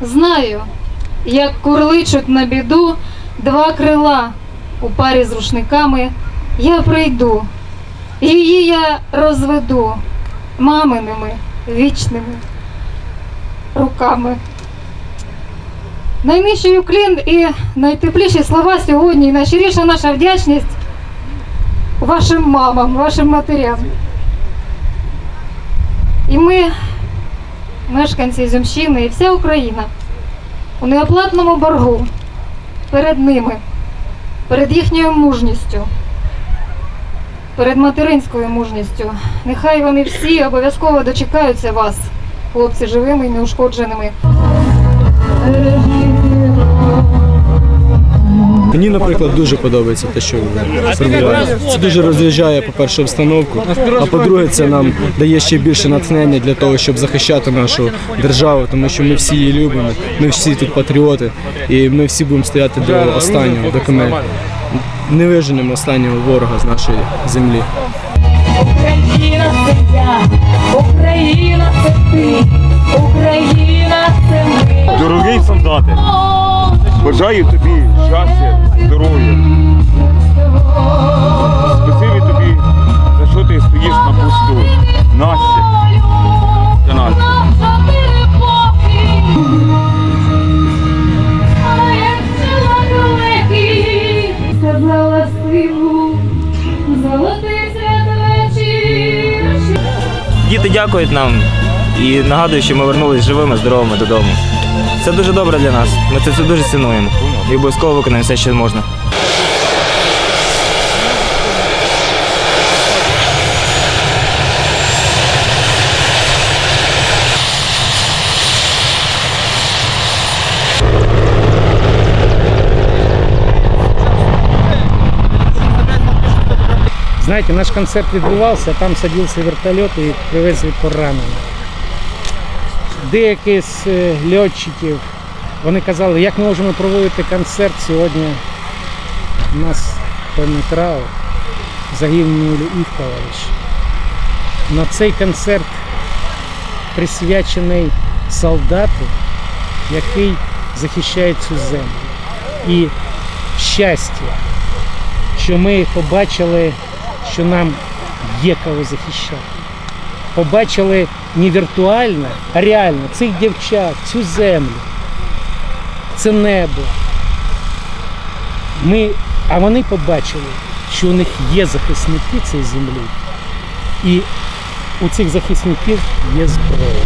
Знаю, як курличуть на біду два крила у парі з рушниками. Я прийду, її я розведу маминими вічними руками. Найнижчий уклін і найтепліші слова сьогодні, і найщиріша наша вдячність вашим мамам, вашим матерям. І ми, мешканці Зюмщини і вся Україна, у неоплатному боргу перед ними, перед їхньою мужністю, перед материнською мужністю. Нехай вони всі обов'язково дочекаються вас, хлопці, живими і неушкодженими. Наприклад, дуже подобається те, що робите. Це дуже розряджає, по-перше, обстановку, а по-друге, це нам дає ще більше натхнення для того, щоб захищати нашу державу, тому що ми всі її любимо, ми всі тут патріоти, і ми всі будемо стояти до останнього, доки ми не виженемо останнього ворога з нашої землі. Україна бажаю тобі щастя, здоров'я. Спасибі тобі, за що ти стоїш на посту. Настя, та Настя. Діти дякують нам і нагадують, що ми вернулись живими, здоровими додому. Це дуже добре для нас. Ми це все дуже цінуємо і обов'язково виконаємо все, що можна. Знаете, наш концерт відбувався, там садився вертольот і привезли поранених. Деякі з е, льотчиків вони казали, як ми можемо проводити концерт сьогодні. У нас певний траур, загинув їх товариш. На цей концерт присвячений солдату, який захищає цю землю. І щастя, що ми побачили, що нам є кого захищати. Побачили не віртуально, а реально цих дівчат, цю землю, це небо. Ми, а вони побачили, що у них є захисники цієї землі, і у цих захисників є зброя.